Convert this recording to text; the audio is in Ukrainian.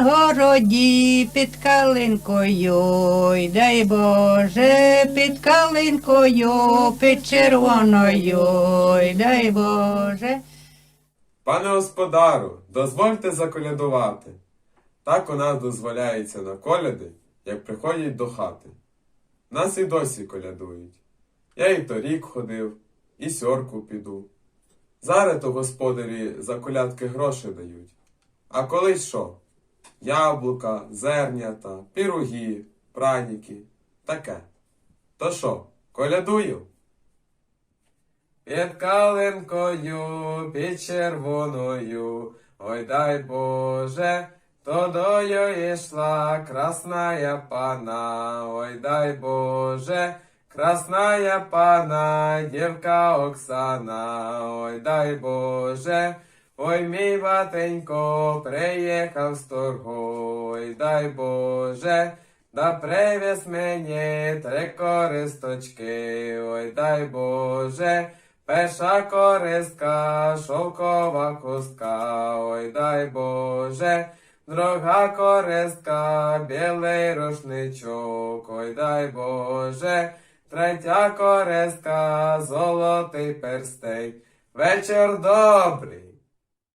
на городі під калинкою, ой, дай Боже, під калинкою, під червоною, ой, дай Боже. Пане господару, дозвольте заколядувати. Так у нас дозволяється на коляди, як приходять до хати. Нас і досі колядують. Я і торік ходив, і сьорку піду. Зараз то господарі за колядки гроші дають. А колись що? Яблука, зернята, піруги, праніки, таке. То що, колядую? Під калинкою, під червоною, ой дай Боже, тодою йшла красная пана, ой дай Боже, красная пана, дівка Оксана, ой дай Боже, ой мій батенько, приїхав з торгу, ой дай Боже, да привіз мені три користочки, ой дай Боже, перша користка, шовкова кустка, ой дай Боже, друга користка, білий рушничок, ой дай Боже, третя користка, золотий перстень. Вечір добрий,